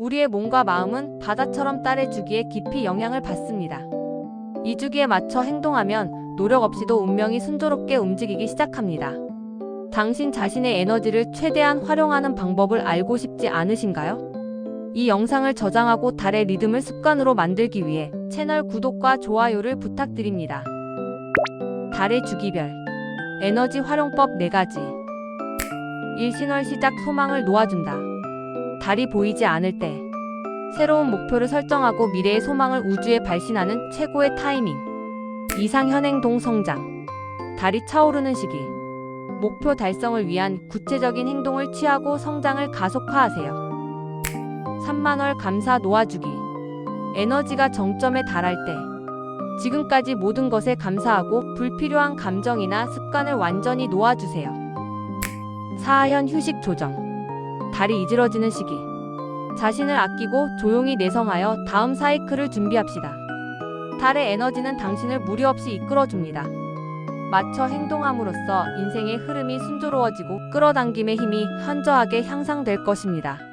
우리의 몸과 마음은 바다처럼 딸의 주기에 깊이 영향을 받습니다. 이 주기에 맞춰 행동하면 노력 없이도 운명이 순조롭게 움직이기 시작합니다. 당신 자신의 에너지를 최대한 활용하는 방법을 알고 싶지 않으신가요? 이 영상을 저장하고 달의 리듬을 습관으로 만들기 위해 채널 구독과 좋아요를 부탁드립니다. 달의 주기별 에너지 활용법 4가지 일신월 시작 소망을 놓아준다. 달이 보이지 않을 때 새로운 목표를 설정하고 미래의 소망을 우주에 발신하는 최고의 타이밍. 이상현행 동 성장. 달이 차오르는 시기. 목표 달성을 위한 구체적인 행동을 취하고 성장을 가속화하세요. 3만월 감사 놓아주기. 에너지가 정점에 달할 때 지금까지 모든 것에 감사하고 불필요한 감정이나 습관을 완전히 놓아주세요. 사하현 휴식 조정 달이 이지러지는 시기 자신을 아끼고 조용히 내성하여 다음 사이클을 준비합시다. 달의 에너지는 당신을 무리 없이 이끌어줍니다. 맞춰 행동함으로써 인생의 흐름이 순조로워지고 끌어당김의 힘이 현저하게 향상될 것입니다.